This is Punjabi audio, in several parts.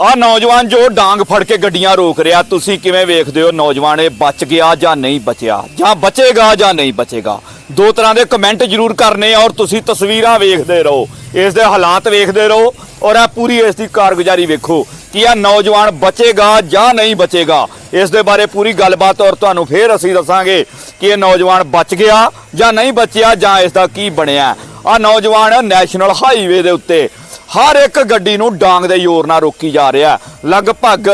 ਆ ਨੌਜਵਾਨ ਜੋ ਡਾਂਗ ਫੜ ਕੇ ਗੱਡੀਆਂ ਰੋਕ ਰਿਹਾ, ਤੁਸੀਂ ਕਿਵੇਂ ਵੇਖਦੇ ਹੋ ਨੌਜਵਾਨ ਇਹ ਬਚ ਗਿਆ ਜਾਂ ਨਹੀਂ ਬਚਿਆ? ਜਾਂ ਬਚੇਗਾ ਜਾਂ ਨਹੀਂ ਬਚੇਗਾ? ਦੋ ਤਰ੍ਹਾਂ ਦੇ ਕਮੈਂਟ ਜ਼ਰੂਰ ਕਰਨੇ ਔਰ ਤੁਸੀਂ ਤਸਵੀਰਾਂ ਵੇਖਦੇ ਰਹੋ। ਇਸ ਦੇ ਹਾਲਾਤ ਵੇਖਦੇ ਰਹੋ ਔਰ ਆ ਪੂਰੀ ਇਸ ਦੀ ਕਾਰਗੁਜ਼ਾਰੀ ਵੇਖੋ ਕਿ ਆ ਨੌਜਵਾਨ ਬਚੇਗਾ ਜਾਂ ਨਹੀਂ ਬਚੇਗਾ। ਇਸ ਦੇ ਬਾਰੇ ਪੂਰੀ ਗੱਲਬਾਤ ਔਰ ਤੁਹਾਨੂੰ ਫੇਰ ਅਸੀਂ ਦੱਸਾਂਗੇ ਕਿ ਇਹ ਨੌਜਵਾਨ ਬਚ ਗਿਆ ਜਾਂ ਨਹੀਂ ਬਚਿਆ ਜਾਂ ਇਸ ਦਾ ਕੀ ਬਣਿਆ। ਆ ਨੌਜਵਾਨ ਨੈਸ਼ਨਲ ਹਾਈਵੇ ਦੇ ਉੱਤੇ ਹਰ ਇੱਕ ਗੱਡੀ ਨੂੰ ਡਾਂਗ ਦੇ ਜ਼ੋਰ ਨਾਲ ਰੋਕੀ ਜਾ ਰਿਹਾ ਲਗਭਗ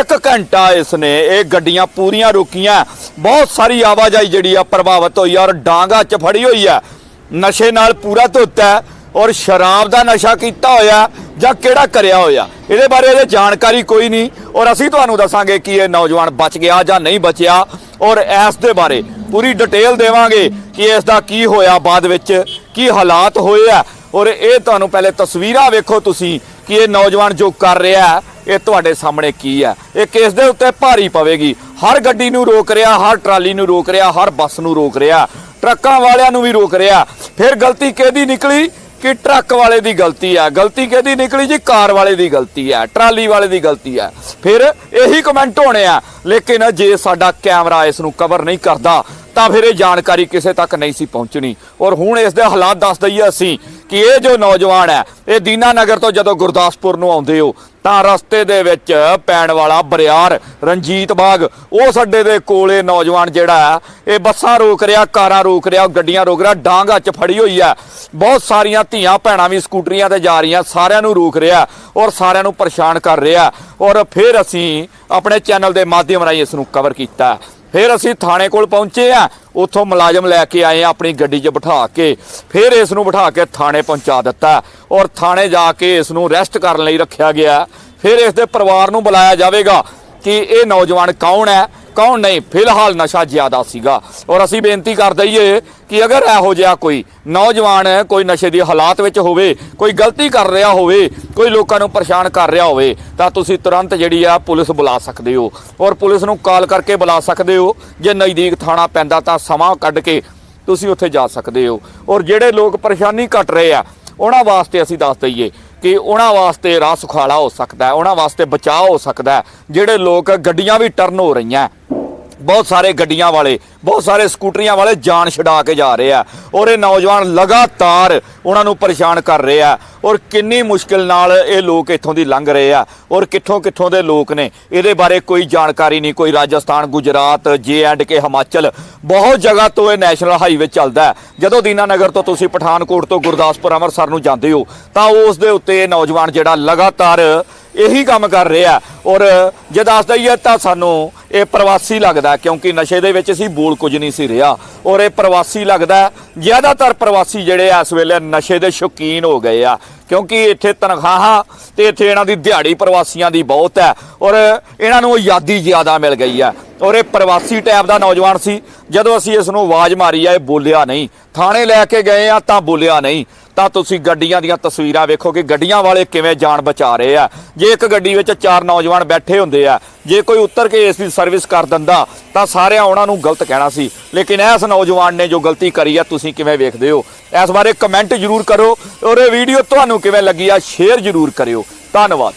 1 ਘੰਟਾ ਇਸ ਨੇ ਇਹ ਗੱਡੀਆਂ ਪੂਰੀਆਂ ਰੋਕੀਆਂ। ਬਹੁਤ ਸਾਰੀ ਆਵਾਜਾਈ ਜਿਹੜੀ ਆ ਪ੍ਰਭਾਵਿਤ ਹੋਈ ਆ ਔਰ ਡਾਂਗਾ ਚ ਫੜੀ ਹੋਈ ਆ। ਨਸ਼ੇ ਨਾਲ ਪੂਰਾ ਧੁੱਤਾ ਔਰ ਸ਼ਰਾਬ ਦਾ ਨਸ਼ਾ ਕੀਤਾ ਹੋਇਆ ਜਾਂ ਕਿਹੜਾ ਕਰਿਆ ਹੋਇਆ? ਇਹਦੇ ਬਾਰੇ ਇਹਦੇ ਜਾਣਕਾਰੀ ਕੋਈ ਨਹੀਂ ਔਰ ਅਸੀਂ ਤੁਹਾਨੂੰ ਦੱਸਾਂਗੇ ਕਿ ਇਹ ਨੌਜਵਾਨ ਬਚ ਗਿਆ ਜਾਂ ਨਹੀਂ ਬਚਿਆ ਔਰ ਇਸ ਦੇ ਬਾਰੇ ਪੂਰੀ ਡਿਟੇਲ ਦੇਵਾਂਗੇ ਕਿ ਇਸ ਦਾ ਕੀ ਹੋਇਆ, ਬਾਅਦ ਵਿੱਚ ਕੀ ਹਾਲਾਤ ਹੋਏ ਆ। ਔਰ ਇਹ ਤੁਹਾਨੂੰ ਪਹਿਲੇ ਤਸਵੀਰਾਂ ਵੇਖੋ ਤੁਸੀਂ ਕਿ ਇਹ ਨੌਜਵਾਨ ਜੋ ਕਰ ਰਿਹਾ ਇਹ ਤੁਹਾਡੇ ਸਾਹਮਣੇ ਕੀ ਹੈ? ਇਹ ਕਿਸ ਦੇ ਉੱਤੇ ਭਾਰੀ ਪਵੇਗੀ? ਹਰ ਗੱਡੀ ਨੂੰ ਰੋਕ ਰਿਹਾ, ਹਰ ਟਰਾਲੀ ਨੂੰ ਰੋਕ ਰਿਹਾ, ਹਰ ਬੱਸ ਨੂੰ ਰੋਕ ਰਿਹਾ, ਟਰੱਕਾਂ ਵਾਲਿਆਂ ਨੂੰ ਵੀ ਰੋਕ ਰਿਹਾ। ਫਿਰ ਗਲਤੀ ਕਿਹਦੀ ਨਿਕਲੀ? ਕਿ ਟਰੱਕ ਵਾਲੇ ਦੀ ਗਲਤੀ ਹੈ। ਗਲਤੀ ਕਿਹਦੀ ਨਿਕਲੀ ਜੀ? ਕਾਰ ਵਾਲੇ ਦੀ ਗਲਤੀ ਹੈ, ਟਰਾਲੀ ਵਾਲੇ ਦੀ ਗਲਤੀ ਹੈ। ਫਿਰ ਇਹੀ ਕਮੈਂਟ ਹੋਣੇ ਆ। ਲੇਕਿਨ ਜੇ ਸਾਡਾ ਕੈਮਰਾ ਇਸ ਨੂੰ ਕਵਰ ਨਹੀਂ ਕਰਦਾ, ਤਾਂ ਫਿਰ ਇਹ ਜਾਣਕਾਰੀ ਕਿਸੇ ਤੱਕ ਨਹੀਂ ਸੀ ਪਹੁੰਚਣੀ। ਔਰ ਹੁਣ ਇਸ ਦੇ ਹਾਲਾਤ ਦੱਸ ਦਈਏ ਅਸੀਂ ਕਿ ਇਹ ਜੋ ਨੌਜਵਾਨ ਹੈ, ਇਹ ਦੀਨਾ ਨਗਰ ਤੋਂ ਜਦੋਂ ਗੁਰਦਾਸਪੁਰ ਨੂੰ ਆਉਂਦੇ ਹੋ, ਤਾਂ ਰਸਤੇ ਦੇ ਵਿੱਚ ਪੈਣ ਵਾਲਾ ਬਰਿਆਰ ਰਣਜੀਤ ਬਾਗ ਉਸ ਅੱਡੇ ਦੇ ਕੋਲੇ ਨੌਜਵਾਨ ਜਿਹੜਾ ਹੈ, ਇਹ ਬੱਸਾਂ ਰੋਕ ਰਿਹਾ, ਕਾਰਾਂ ਰੋਕ ਰਿਹਾ, ਗੱਡੀਆਂ ਰੋਕ ਰਿਹਾ, ਡਾਂਗਾ ਚ ਫੜੀ ਹੋਈ ਹੈ। ਬਹੁਤ ਸਾਰੀਆਂ ਧੀਆਂ ਭੈਣਾਂ ਵੀ ਸਕੂਟਰੀਆਂ ਤੇ ਜਾ ਰਹੀਆਂ, ਸਾਰਿਆਂ ਨੂੰ ਰੋਕ ਰਿਹਾ ਔਰ ਸਾਰਿਆਂ ਨੂੰ ਪਰੇਸ਼ਾਨ ਕਰ ਰਿਹਾ ਔਰ ਫਿਰ ਅਸੀਂ ਆਪਣੇ ਚੈਨਲ ਦੇ ਮਾਧਿਅਮ ਰਾਹੀਂ ਇਸ ਨੂੰ ਕਵਰ ਕੀਤਾ। ਫਿਰ ਅਸੀਂ ਥਾਣੇ ਕੋਲ ਪਹੁੰਚੇ ਆ। ਉੱਥੋਂ ਮੁਲਾਜ਼ਮ ਲੈ ਕੇ ਆਏ ਆ ਆਪਣੀ ਗੱਡੀ 'ਚ ਬਿਠਾ ਕੇ। ਫਿਰ ਇਸ ਨੂੰ ਬਿਠਾ ਕੇ ਥਾਣੇ ਪਹੁੰਚਾ ਦਿੱਤਾ ਔਰ ਥਾਣੇ ਜਾ ਕੇ ਇਸ ਨੂੰ ਰੈਸਟ ਕਰਨ ਲਈ ਰੱਖਿਆ ਗਿਆ। ਫਿਰ ਇਸ ਦੇ ਪਰਿਵਾਰ ਨੂੰ ਬੁਲਾਇਆ ਜਾਵੇਗਾ ਕਿ ਇਹ ਨੌਜਵਾਨ ਕੌਣ ਹੈ? ਕੌਣ ਨਹੀਂ ਫਿਲਹਾਲ ਨਸ਼ਾ ਜ਼ਿਆਦਾ ਸੀਗਾ। ਔਰ ਅਸੀਂ ਬੇਨਤੀ ਕਰ ਦਈਏ ਕਿ ਅਗਰ ਇਹੋ ਜਿਹਾ ਕੋਈ ਨੌਜਵਾਨ ਕੋਈ ਨਸ਼ੇ ਦੀ ਹਾਲਾਤ ਵਿੱਚ ਹੋਵੇ, ਕੋਈ ਗਲਤੀ ਕਰ ਰਿਹਾ ਹੋਵੇ, ਕੋਈ ਲੋਕਾਂ ਨੂੰ ਪਰੇਸ਼ਾਨ ਕਰ ਰਿਹਾ ਹੋਵੇ, ਤਾਂ ਤੁਸੀਂ ਤੁਰੰਤ ਜਿਹੜੀ ਆ ਪੁਲਿਸ ਬੁਲਾ ਸਕਦੇ ਹੋ। ਔਰ ਪੁਲਿਸ ਨੂੰ ਕਾਲ ਕਰਕੇ ਬੁਲਾ ਸਕਦੇ ਹੋ। ਜੇ ਨਜ਼ਦੀਕ ਥਾਣਾ ਪੈਂਦਾ ਤਾਂ ਸਮਾਂ ਕੱਢ ਕੇ ਤੁਸੀਂ ਉੱਥੇ ਜਾ ਸਕਦੇ ਹੋ। ਔਰ ਜਿਹੜੇ ਲੋਕ ਪਰੇਸ਼ਾਨੀ ਕੱਟ ਰਹੇ ਆ, ਉਹਨਾਂ ਵਾਸਤੇ ਅਸੀਂ ਦੱਸ ਦਈਏ ਕਿ ਉਹਨਾਂ ਵਾਸਤੇ ਰਾਹ ਸੁਖਾਲਾ ਹੋ ਸਕਦਾ ਹੈ, ਉਹਨਾਂ ਵਾਸਤੇ ਬਚਾਅ ਹੋ ਸਕਦਾ ਹੈ। ਜਿਹੜੇ ਲੋਕ ਗੱਡੀਆਂ ਵੀ ਟਰਨ ਹੋ ਰਹੀਆਂ ਬਹੁਤ ਸਾਰੇ ਗੱਡੀਆਂ ਵਾਲੇ ਬਹੁਤ ਸਾਰੇ ਸਕੂਟਰੀਆਂ ਵਾਲੇ ਜਾਨ ਛਡਾ ਕੇ ਜਾ ਰਹੇ ਆ। ਔਰ ਇਹ ਨੌਜਵਾਨ ਲਗਾਤਾਰ ਉਹਨਾਂ ਨੂੰ ਪਰੇਸ਼ਾਨ ਕਰ ਰਹੇ ਆ। ਔਰ ਕਿੰਨੀ ਮੁਸ਼ਕਿਲ ਨਾਲ ਇਹ ਲੋਕ ਇੱਥੋਂ ਦੀ ਲੰਘ ਰਹੇ ਆ। ਔਰ ਕਿੱਥੋਂ ਕਿੱਥੋਂ ਦੇ ਲੋਕ ਨੇ? ਇਹਦੇ ਬਾਰੇ ਕੋਈ ਜਾਣਕਾਰੀ ਨਹੀਂ। ਕੋਈ ਰਾਜਸਥਾਨ, ਗੁਜਰਾਤ, ਜੇ ਐਂਡ ਕੇ ਹਿਮਾਚਲ ਬਹੁਤ ਜਗ੍ਹਾ ਤੋਂ ਇਹ ਨੈਸ਼ਨਲ ਹਾਈਵੇ ਚੱਲਦਾ ਹੈ। ਜਦੋਂ ਦੀਨਾਨਗਰ ਤੋਂ ਤੁਸੀਂ ਪਠਾਨਕੋਟ ਤੋਂ ਗੁਰਦਾਸਪੁਰ, ਅੰਮ੍ਰਿਤਸਰ ਨੂੰ ਜਾਂਦੇ ਹੋ, ਤਾਂ ਉਸ ਦੇ ਉੱਤੇ ਇਹ ਨੌਜਵਾਨ ਜਿਹੜਾ ਲਗਾਤਾਰ ਇਹੀ ਕੰਮ ਕਰ ਰਿਹਾ ਔਰ ਜੇ ਦੱਸ ਦਈਏ ਤਾਂ ਸਾਨੂੰ ਇਹ ਪ੍ਰਵਾਸੀ ਲੱਗਦਾ ਕਿਉਂਕਿ ਨਸ਼ੇ ਦੇ ਵਿੱਚ ਸੀ ਬੋਲ ਕੁਝ ਨਹੀਂ ਸੀ ਰਿਹਾ। ਔਰ ਇਹ ਪ੍ਰਵਾਸੀ ਲੱਗਦਾ ਜ਼ਿਆਦਾਤਰ ਪ੍ਰਵਾਸੀ ਜਿਹੜੇ ਆ ਇਸ ਵੇਲੇ ਨਸ਼ੇ ਦੇ ਸ਼ੌਕੀਨ ਹੋ ਗਏ ਆ। ਕਿਉਂਕਿ ਇੱਥੇ ਤਨਖਾਹਾਂ ਤੇ ਇੱਥੇ ਇਹਨਾਂ ਦੀ ਦਿਹਾੜੀ ਪ੍ਰਵਾਸੀਆਂ ਦੀ ਬਹੁਤ ਹੈ ਔਰ ਇਹਨਾਂ ਨੂੰ ਆਜ਼ਾਦੀ ਜ਼ਿਆਦਾ ਮਿਲ ਗਈ ਹੈ ਔਰ ਇਹ ਪ੍ਰਵਾਸੀ ਟੈਪ ਦਾ ਨੌਜਵਾਨ ਸੀ। ਜਦੋਂ ਅਸੀਂ ਇਸ ਨੂੰ ਆਵਾਜ਼ ਮਾਰੀ ਆ, ਇਹ ਬੋਲਿਆ ਨਹੀਂ। ਥਾਣੇ ਲੈ ਕੇ ਗਏ ਆ ਤਾਂ ਬੋਲਿਆ ਨਹੀਂ। ਤਾਂ ਤੁਸੀਂ ਗੱਡੀਆਂ ਦੀਆਂ ਤਸਵੀਰਾਂ ਵੇਖੋ ਕਿ ਗੱਡੀਆਂ ਵਾਲੇ ਕਿਵੇਂ ਜਾਨ ਬਚਾ ਰਹੇ ਆ। ਜੇ ਇੱਕ ਗੱਡੀ ਵਿੱਚ ਚਾਰ ਨੌਜਵਾਨ ਬੈਠੇ ਹੁੰਦੇ ਆ, ਜੇ ਕੋਈ ਉੱਤਰ ਕੇ ਇਸ ਦੀ ਸਰਵਿਸ ਕਰ ਦਿੰਦਾ, ਤਾਂ ਸਾਰਿਆਂ ਉਹਨਾਂ ਨੂੰ ਗਲਤ ਕਹਿਣਾ ਸੀ। ਲੇਕਿਨ ਇਸ ਨੌਜਵਾਨ ਨੇ ਜੋ ਗਲਤੀ ਕਰੀ ਆ, ਤੁਸੀਂ ਕਿਵੇਂ ਵੇਖਦੇ ਹੋ? ਇਸ ਬਾਰੇ ਕਮੈਂਟ ਜ਼ਰੂਰ ਕਰੋ ਔਰ ਇਹ ਵੀਡੀਓ ਤੁਹਾਨੂੰ ਤੁਹਾਨੂੰ ਕਿਵੇਂ ਲੱਗੀ ਆ? ਸ਼ੇਅਰ ਜ਼ਰੂਰ ਕਰਿਓ। ਧੰਨਵਾਦ।